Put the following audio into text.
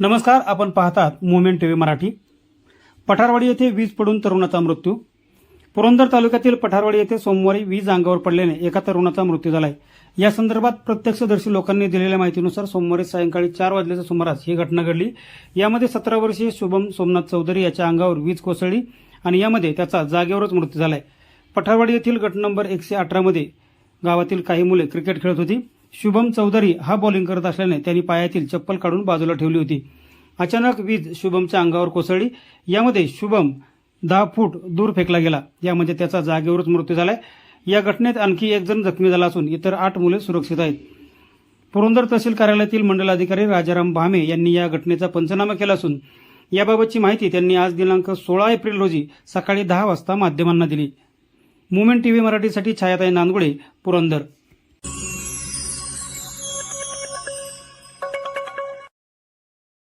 नमस्कार आपण पाहतात मुवमेंट टीव्ही मराठी. पठारवाडी येथे वीज पडून तरुणाचा मृत्यू. पुरंदर तालुक्यातील पठारवाडी येथे सोमवारी वीज अंगावर पडल्याने एका तरुणाचा मृत्यू झालाय. या संदर्भात प्रत्यक्षदर्शी लोकांनी दिलेल्या माहितीनुसार सोमवारी सायंकाळी चार वाजल्याच्या सुमारास ही घटना घडली. यामध्ये सतरा वर्षीय शुभम सोमनाथ चौधरी याच्या अंगावर वीज कोसळली आणि यामध्ये त्याचा जागेवरच मृत्यू झालाय. पठारवाडी येथील गट नंबर एकशे अठरामध्ये गावातील काही मुले क्रिकेट खेळत होती. शुभम चौधरी हा बॉलिंग करत असल्याने त्यांनी पायातील चप्पल काढून बाजूला ठेवली होती. अचानक वीज शुभमच्या अंगावर कोसळली. यामध्ये शुभम दहा फूट दूर फेकला गेला. यामध्ये त्याचा जागेवरच मृत्यू झालाय. या घटनेत आणखी एक जण जखमी झाला असून इतर आठ मुले सुरक्षित आहेत. पुरंदर तहसील कार्यालयातील मंडल अधिकारी राजाराम भामे यांनी या घटनेचा पंचनामा केला असून याबाबतची माहिती त्यांनी आज दिनांक सोळा एप्रिल रोजी सकाळी दहा वाजता माध्यमांना दिली. मुमेंट टीव्ही मराठीसाठी छायाताई नांदगुळे पुरंदर.